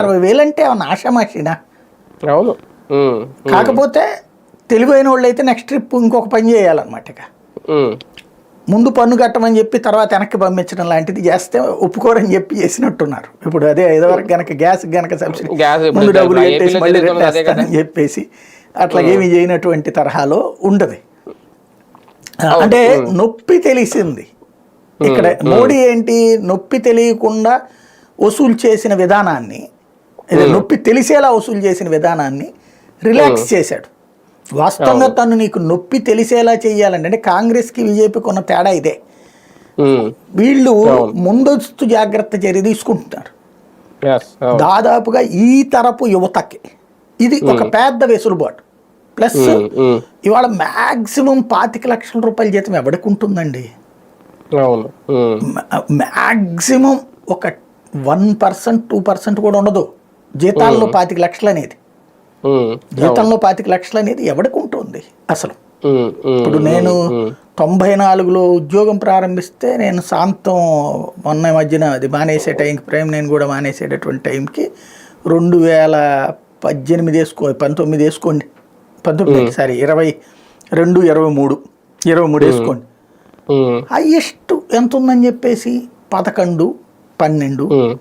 అరవై వేలంటే ఏమన్నా ఆషామాషినా? అవును. కాకపోతే తెలివైన వాళ్ళు అయితే నెక్స్ట్ ట్రిప్ ఇంకొక పని చేయాలన్నమాట ఇక. ముందు పన్ను కట్టమని చెప్పి తర్వాత వెనక్కి పంపించడం లాంటిది చేస్తే ఒప్పుకోరని చెప్పి చేసినట్టున్నారు. ఇప్పుడు అదే ఇదివరకు గనక గ్యాస్ గనక సబ్సిడీ ముందు డబ్బులు కట్టేసి మళ్ళీ చెప్పేసి అట్లా ఏమి చేయనటువంటి తరహాలో ఉండదు. అంటే నొప్పి తెలిసింది. ఇక్కడ మోడీ ఏంటి? నొప్పి తెలియకుండా వసూలు చేసిన విధానాన్ని నొప్పి తెలిసేలా వసూలు చేసిన విధానాన్ని రిలాక్స్ చేశాడు. వాస్తవంగా తను నీకు నొప్పి తెలిసేలా చేయాలంటే అంటే కాంగ్రెస్కి బీజేపీకి ఉన్న తేడా ఇదే. వీళ్ళు ముందస్తు జాగ్రత్త చర్య తీసుకుంటున్నారు. దాదాపుగా ఈ తరపు యువతకి. ఇది ఒక పెద్ద వెసులుబాటు. ప్లస్ ఇవాళ మ్యాక్సిమం పాతిక లక్షల రూపాయల జీతం ఎవరికి ఉంటుందండి? మ్యాక్సిమం ఒక వన్ పర్సెంట్ టూ పర్సెంట్ కూడా ఉండదు. జీతాల్లో పాతిక లక్షలు అనేది జీతంలో పాతిక లక్షలు అనేది ఎవరికి ఉంటుంది అసలు? ఇప్పుడు నేను తొంభై నాలుగులో ఉద్యోగం ప్రారంభిస్తే నేను సాంతం మొన్న మధ్యన అది మానేసే టైంకి ప్రేమ్ నేను కూడా మానేసేటటువంటి టైంకి రెండు వేల పద్దెనిమిది వేసుకో పంతొమ్మిది వేసుకోండి. పంతొమ్మిది సారీ ఇరవై రెండు ఇరవై మూడు ఇరవై మూడు వేసుకోండి. ఉమ్, హైయెస్ట్ ఎంత ఉందని చెప్పేసి? పదకొండు పన్నెండు. పదమూడు.